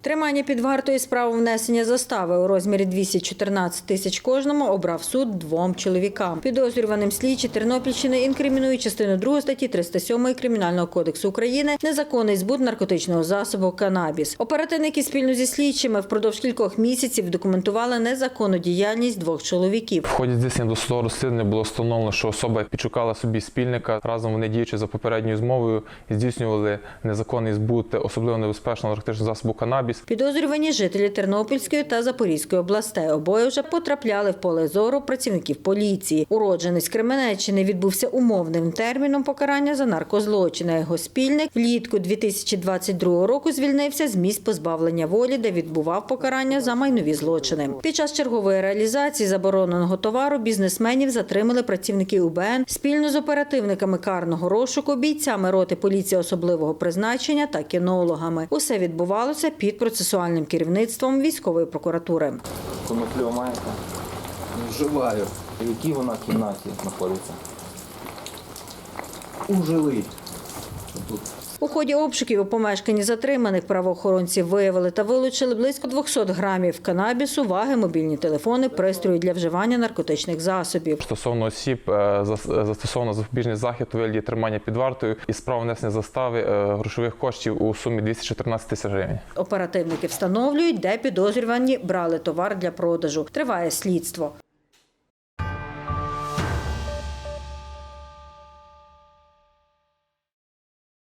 Тримання під вартою справу внесення застави у розмірі 214 тисяч кожному обрав суд двом чоловікам. Підозрюваним слідчі Тернопільщини інкримінують частину 2 статті 307 Кримінального кодексу України незаконний збут наркотичного засобу канабіс. Оперативники спільно зі слідчими впродовж кількох місяців документували незаконну діяльність двох чоловіків. В ході здійснення досудового розслідування було встановлено, що особа підшукала собі спільника. Разом вони діючи за попередньою змовою здійснювали незаконний збут особливо небезпечного наркотичного засобу канабіс. Підозрювані жителі Тернопільської та Запорізької областей обоє вже потрапляли в поле зору працівників поліції. Уродженець Кременеччини відбувся умовним терміном покарання за наркозлочини. Його спільник влітку 2022 року звільнився з місць позбавлення волі, де відбував покарання за майнові злочини. Під час чергової реалізації забороненого товару бізнесменів затримали працівники УБН спільно з оперативниками карного розшуку, бійцями роти поліції особливого призначення та кінологами. Усе відбувалося під процесуальним керівництвом військової прокуратури. Коноплю маєте? Вживаю. В якій вона кімнаті знаходиться? У жилий. Тут У ході обшуків у помешканні затриманих правоохоронці виявили та вилучили близько 200 грамів канабісу, ваги, мобільні телефони, пристрої для вживання наркотичних засобів. Стосовно осіб е, зас- застосовано запобіжний захід у вигляді тримання під вартою і справа внесення застави е, грошових коштів у сумі 214 тисяч гривень. Оперативники встановлюють, де підозрювані брали товар для продажу. Триває слідство.